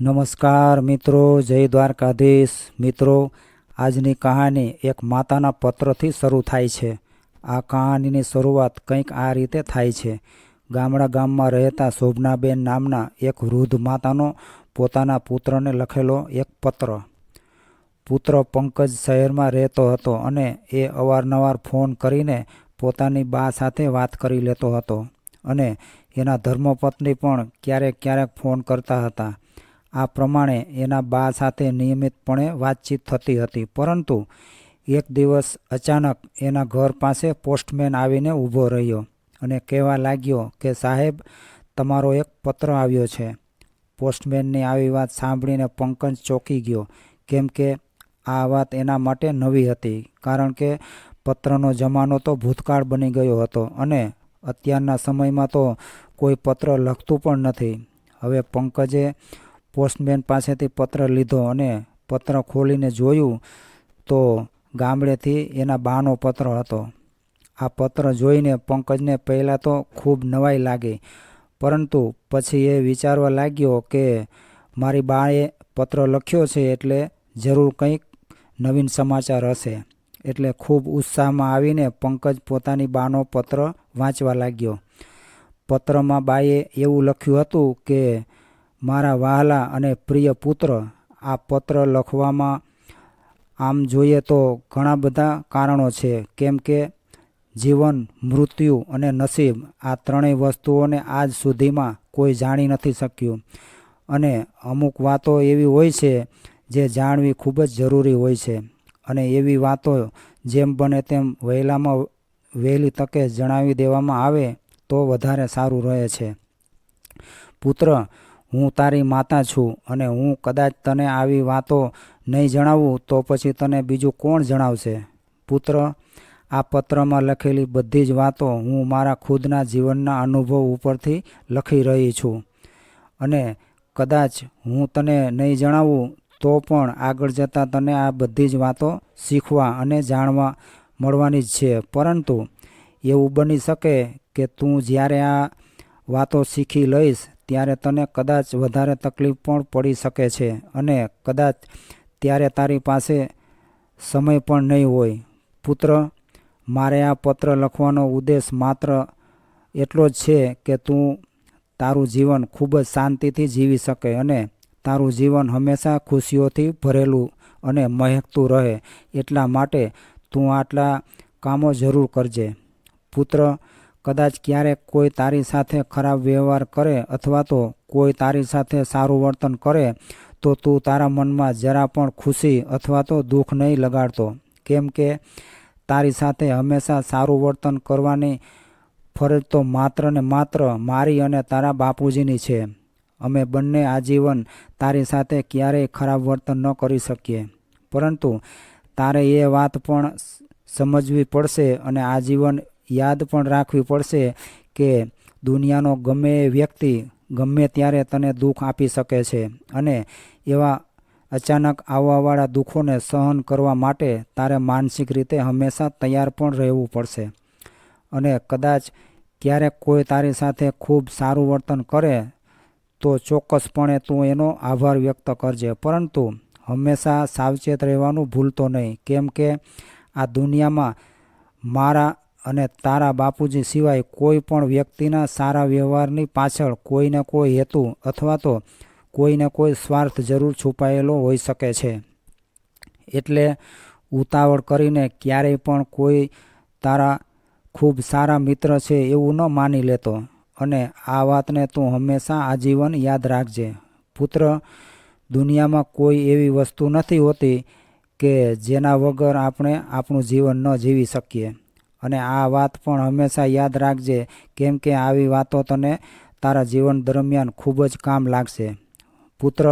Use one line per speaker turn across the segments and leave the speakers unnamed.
નમસ્કાર મિત્રો, જય દ્વારકાધીશ. મિત્રો, આજની કહાની એક માતાના પત્રથી શરૂ થાય છે. આ કહાનીની શરૂઆત કંઈક આ રીતે થાય છે. ગામડા ગામમાં રહેતા શોભનાબેન નામના એક વૃદ્ધ માતાનો પોતાના પુત્રને લખેલો એક પત્ર. પુત્ર પંકજ શહેરમાં રહેતો હતો અને એ અવારનવાર ફોન કરીને પોતાની બા સાથે વાત કરી લેતો હતો અને એના ધર્મપત્ની પણ ક્યારેક ક્યારેક ફોન કરતા હતા. આ પ્રમાણે એના બા સાથે નિયમિતપણે વાતચીત થતી હતી. પરંતુ એક દિવસ અચાનક એના ઘર પાસે પોસ્ટમેન આવીને ઊભો રહ્યો અને કહેવા લાગ્યો કે, સાહેબ, તમારો એક પત્ર આવ્યો છે. પોસ્ટમેનની આવી વાત સાંભળીને પંકજ ચોંકી ગયો. કેમ કે આ વાત એના માટે નવી હતી, કારણ કે પત્રનો જમાનો તો ભૂતકાળ બની ગયો હતો અને અત્યારના સમયમાં તો કોઈ પત્ર લખતું પણ નથી. હવે પંકજે પોસ્ટમેન પાસેથી પત્ર લીધો અને પત્ર ખોલીને જોયું તો ગામડેથી એના બાનો પત્ર હતો. આ પત્ર જોઈને પંકજને પહેલાં તો ખૂબ નવાઈ લાગી, પરંતુ પછી એ વિચારવા લાગ્યો કે મારી બાએ પત્ર લખ્યો છે એટલે જરૂર કંઈક નવીન સમાચાર હશે. એટલે ખૂબ ઉત્સાહમાં આવીને પંકજ પોતાની બાનો પત્ર વાંચવા લાગ્યો. પત્રમાં બાએ એવું લખ્યું હતું કે મારા વહાલા અને પ્રિય પુત્ર, આ પત્ર લખવામાં આમ જોઈએ તો ઘણા બધા કારણો છે, કેમ કે જીવન, મૃત્યુ અને નસીબ આ ત્રણેય વસ્તુઓને આજ સુધીમાં કોઈ જાણી નથી શક્યું. અને અમુક વાતો એવી હોય છે જે જાણવી ખૂબ જ જરૂરી હોય છે. અને એવી વાતો જેમ બને તેમ વહેલામાં વહેલી તકે જણાવી દેવામાં આવે તો વધારે સારું રહે છે. પુત્ર હું તારી માતા છું અને હું કદાચ તને આવી વાતો નહીં જણાવું તો પછી તને બીજું કોણ જણાવશે? પુત્ર, આ પત્રમાં લખેલી બધી જ વાતો હું મારા ખુદના જીવનના અનુભવ ઉપરથી લખી રહી છું. અને કદાચ હું તને નહીં જણાવું તો પણ આગળ જતાં તને આ બધી જ વાતો શીખવા અને જાણવા મળવાની જ છે. પરંતુ એવું બની શકે કે તું જ્યારે આ વાતો શીખી લઈશ ત્યારે તને કદાચ વધારે તકલીફ પણ પડી શકે છે અને કદાચ ત્યારે તારી પાસે સમય પણ નહીં હોય. પુત્ર, મારે આ પત્ર લખવાનો ઉદ્દેશ માત્ર એટલો જ છે કે તું તારું જીવન ખૂબ જ શાંતિથી જીવી શકે અને તારું જીવન હંમેશા ખુશીઓથી ભરેલું અને મહેકતું રહે. એટલા માટે તું આટલા કામો જરૂર કરજે. પુત્ર કદાચ ક્યારેક કોઈ તારી સાથે ખરાબ વ્યવહાર કરે અથવા તો કોઈ તારી સાથે સારું વર્તન કરે, તો તું તારા મનમાં જરા પણ ખુશી અથવા તો દુઃખ નહીં લગાડતો. કેમ કે તારી સાથે હંમેશા સારું વર્તન કરવાની ફરજ તો માત્ર ને માત્ર મારી અને તારા બાપુજીની છે. અમે બંને આજીવન તારી સાથે ક્યારેય ખરાબ વર્તન ન કરી શકીએ. પરંતુ તારે એ વાત પણ સમજવી પડશે અને આજીવન યાદ પણ રાખવી પડશે કે દુનિયાનો ગમે વ્યક્તિ ગમે ત્યારે તને દુઃખ આપી શકે છે. અને એવા અચાનક આવવાવાળા દુઃખોને સહન કરવા માટે તારે માનસિક રીતે હંમેશા તૈયાર પણ રહેવું પડશે. અને કદાચ ક્યારેક કોઈ તારી સાથે ખૂબ સારું વર્તન કરે, તો ચોક્કસપણે તું એનો આભાર વ્યક્ત કરજે. પરંતુ હંમેશા સાવચેત રહેવાનું ભૂલતો નહીં. કેમ કે આ દુનિયામાં મારા અને તારા બાપુજી સિવાય કોઈ પણ વ્યક્તિના સારા વ્યવહારની પાછળ કોઈને કોઈ હેતુ અથવા તો કોઈને કોઈ સ્વાર્થ જરૂર છુપાયેલો હોઈ શકે છે. એટલે ઉતાવળ કરીને ક્યારેય પણ કોઈ તારા ખૂબ સારા મિત્ર છે એવું ન માની લેતો અને આ વાતને તું હંમેશા આજીવન યાદ રાખજે. પુત્ર, દુનિયામાં કોઈ એવી વસ્તુ નથી હોતી કે જેના વગર આપણે આપણું જીવન ન જીવી શકીએ. અને આ વાત પણ હંમેશા યાદ રાખજે, કેમ કે આવી વાતો તને તારા જીવન દરમિયાન ખૂબ જ કામ લાગશે. પુત્ર,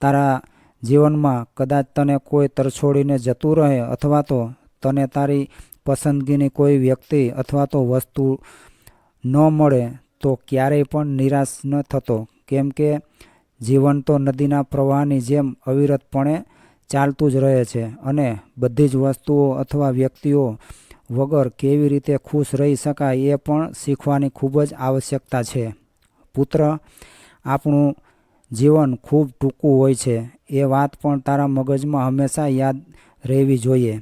તારા જીવનમાં કદાચ તને કોઈ તરછોડીને જતું રહે અથવા તો તને તારી પસંદગીની કોઈ વ્યક્તિ અથવા તો વસ્તુ ન મળે, તો ક્યારેય પણ નિરાશ ન થતો. કેમ કે જીવન તો નદીના પ્રવાહની જેમ અવિરતપણે ચાલતું જ રહે છે અને બધી જ વસ્તુઓ અથવા વ્યક્તિઓ વગર કેવી રીતે ખુશ રહી શકાય એ પણ શીખવાની ખૂબ જ આવશ્યકતા છે. પુત્ર, આપણું જીવન ખૂબ ટૂંકું હોય છે. એ વાત પણ તારા મગજમાં હંમેશા યાદ રહેવી જોઈએ.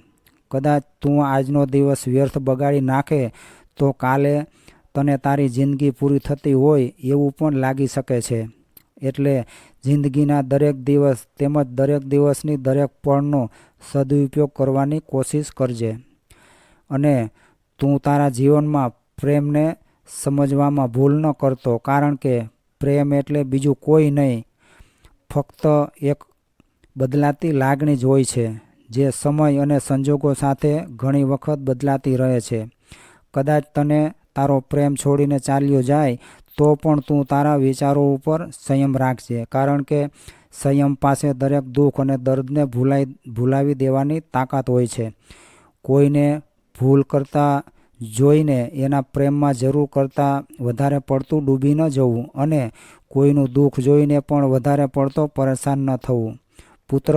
કદાચ તું આજનો દિવસ વ્યર્થ બગાડી નાખે તો કાલે તને તારી જિંદગી પૂરી થતી હોય એવું પણ લાગી શકે છે. એટલે જિંદગીના દરેક દિવસ તેમજ દરેક દિવસની દરેક પળનો સદુપયોગ કરવાની કોશિશ કરજે. અને તું તારા જીવનમાં પ્રેમને સમજવામાં ભૂલ ન કરતો, કારણ કે પ્રેમ એટલે બીજું કોઈ નહીં, ફક્ત એક બદલાતી લાગણી જ હોય છે, જે સમય અને સંજોગો સાથે ઘણી વખત બદલાતી રહે છે. કદાચ તને તારો પ્રેમ છોડીને ચાલ્યો જાય, તો પણ તું તારા વિચારો ઉપર સંયમ રાખજે, કારણ કે સંયમ પાસે દરેક દુઃખ અને દર્દને ભૂલાઈ, ભૂલાવી દેવાની તાકાત હોય છે. કોઈને ભૂલ કરતા જોઈને એના પ્રેમમાં જરૂર કરતાં વધારે પડતું ડૂબી ન જવું અને કોઈનું દુઃખ જોઈને પણ વધારે પડતો પરેશાન ન થવું. પુત્ર,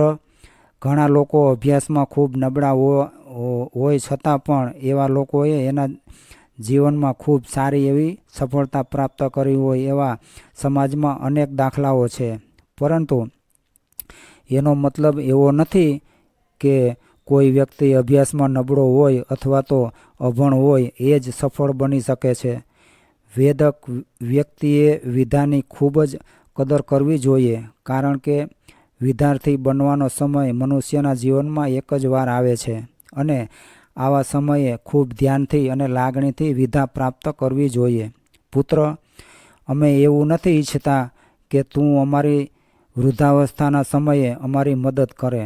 ઘણા લોકો અભ્યાસમાં ખૂબ નબળા હોય છતાં પણ એવા લોકોએ એના જીવનમાં ખૂબ સારી એવી સફળતા પ્રાપ્ત કરી હોય એવા સમાજમાં અનેક દાખલાઓ છે. પરંતુ એનો મતલબ એવો નથી કે કોઈ વ્યક્તિ અભ્યાસમાં નબળો હોય અથવા તો અભણ હોય, એ જ સફળ બની શકે છે. વેદક વ્યક્તિએ વિધાની ખૂબ જ કદર કરવી જોઈએ, કારણ કે વિદ્યાર્થી બનવાનો સમય મનુષ્યના જીવનમાં એક જ વાર આવે છે અને આવા સમયે ખૂબ ધ્યાનથી અને લાગણીથી વિધા પ્રાપ્ત કરવી જોઈએ. પુત્ર, અમે એવું નથી ઈચ્છતા કે તું અમારી વૃદ્ધાવસ્થાના સમયે અમારી મદદ કરે.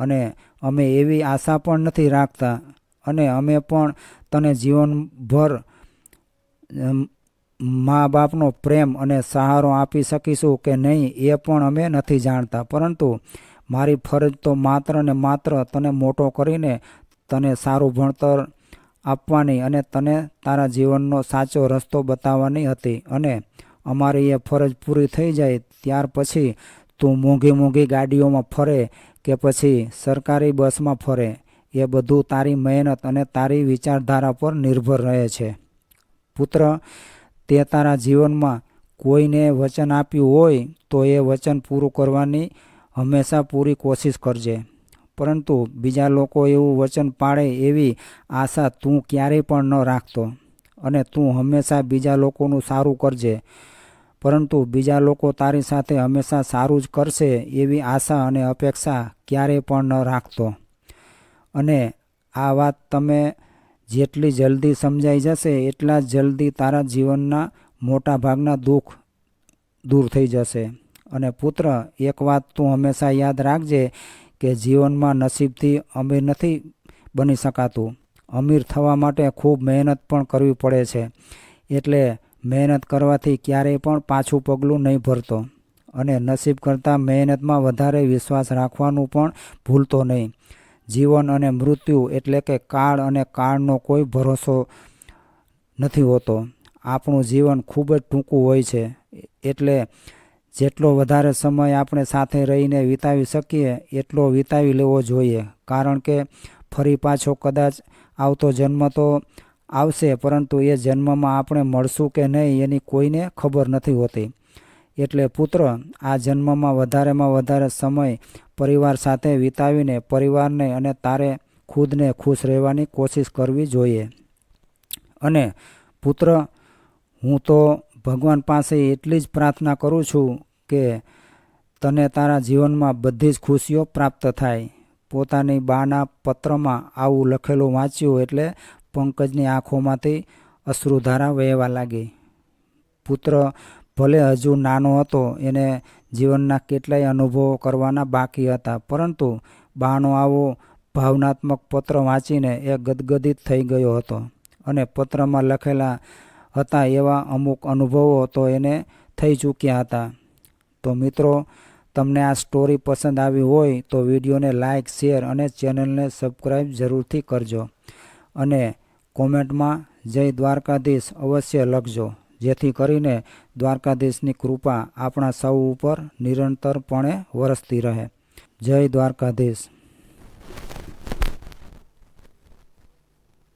અને અમે એવી આશા પણ નથી રાખતા. અને અમે પણ તને જીવનભર મા બાપનો પ્રેમ અને સહારો આપી શકીશું કે નહીં એ પણ અમે નથી જાણતા. પરંતુ મારી ફરજ તો માત્ર ને માત્ર તને મોટો કરીને તને સારું ભણતર આપવાની અને તને તારા જીવનનો સાચો રસ્તો બતાવવાની હતી. અને અમારી એ ફરજ પૂરી થઈ જાય ત્યાર પછી તું મોંઘી મોંઘી ગાડીઓમાં ફરે કે પછી સરકારી બસમાં ફરે, એ બધું તારી મહેનત અને તારી વિચારધારા પર નિર્ભર રહે છે. પુત્ર, તે તારા જીવનમાં કોઈને વચન આપ્યું હોય, તો એ વચન પૂરું કરવાની હંમેશા પૂરી કોશિશ કરજે. પરંતુ બીજા લોકો એવું વચન પાડે એવી આશા તું ક્યારેય પણ ન રાખતો અને તું હંમેશા બીજા લોકોનું સારું કરજે. પરંતુ બીજા લોકો તારી સાથે હંમેશા સારું જ કરશે એવી આશા અને અપેક્ષા ક્યારેય પણ ન રાખતો. અને આ વાત તમે જેટલી જલ્દી સમજાઈ જશે, એટલા જલ્દી તારા જીવનના મોટા ભાગના દુઃખ દૂર થઈ જશે. અને પુત્ર, એક વાત તું હંમેશા યાદ રાખજે કે જીવનમાં નસીબથી અમીર નથી બની શકાતું. અમીર થવા માટે ખૂબ મહેનત પણ કરવી પડે છે. એટલે મહેનત કરવાથી ક્યારેય પણ પાછું પગલું નહીં ભરતો અને નસીબ કરતાં મહેનતમાં વધારે વિશ્વાસ રાખવાનું પણ ભૂલતો નહીં. જીવન અને મૃત્યુ એટલે કે કાળ અને કાળનો કોઈ ભરોસો નથી હોતો. આપણું જીવન ખૂબ જ ટૂંકું હોય છે. એટલે જેટલો વધારે સમય આપણે સાથે રહીને વિતાવી શકીએ, એટલો વિતાવી લેવો જોઈએ. કારણ કે ફરી પાછો કદાચ આવતો જન્મ તો આવશે, પરંતુ એ જન્મમાં આપણે મળશું કે નહીં એની કોઈને ખબર નથી હોતી. એટલે પુત્ર, આ જન્મમાં વધારેમાં વધારે સમય પરિવાર સાથે વિતાવીને પરિવારને અને તારે ખુદને ખુશ રહેવાની કોશિશ કરવી જોઈએ. અને પુત્ર, હું તો ભગવાન પાસે એટલી જ પ્રાર્થના કરું છું કે તને તારા જીવનમાં બધી જ ખુશીઓ પ્રાપ્ત થાય. પોતાની બાના પત્રમાં આવું લખેલું વાંચ્યું એટલે પંકજની આંખોમાંથી અશ્રુધારા વહેવા લાગી. પુત્ર ભલે હજુ નાનો હતો, એને જીવનના કેટલાય અનુભવો કરવાના બાકી હતા, પરંતુ બાનો આવો ભાવનાત્મક પત્ર વાંચીને એ ગદગદિત થઈ ગયો હતો અને પત્રમાં લખેલા હતા એવા અમુક અનુભવો તો એને થઈ ચૂક્યા હતા. તો મિત્રો, તમને આ સ્ટોરી પસંદ આવી હોય તો વિડીયોને લાઇક શેર અને ચેનલને સબસ્ક્રાઈબ જરૂરથી કરજો. અને કોમેન્ટમાં જય દ્વારકાધીશ અવશ્ય લખજો, જેથી કરીને દ્વારકાધીશની કૃપા આપણા સૌ ઉપર નિરંતરપણે વરસતી રહે. જય દ્વારકાધીશ.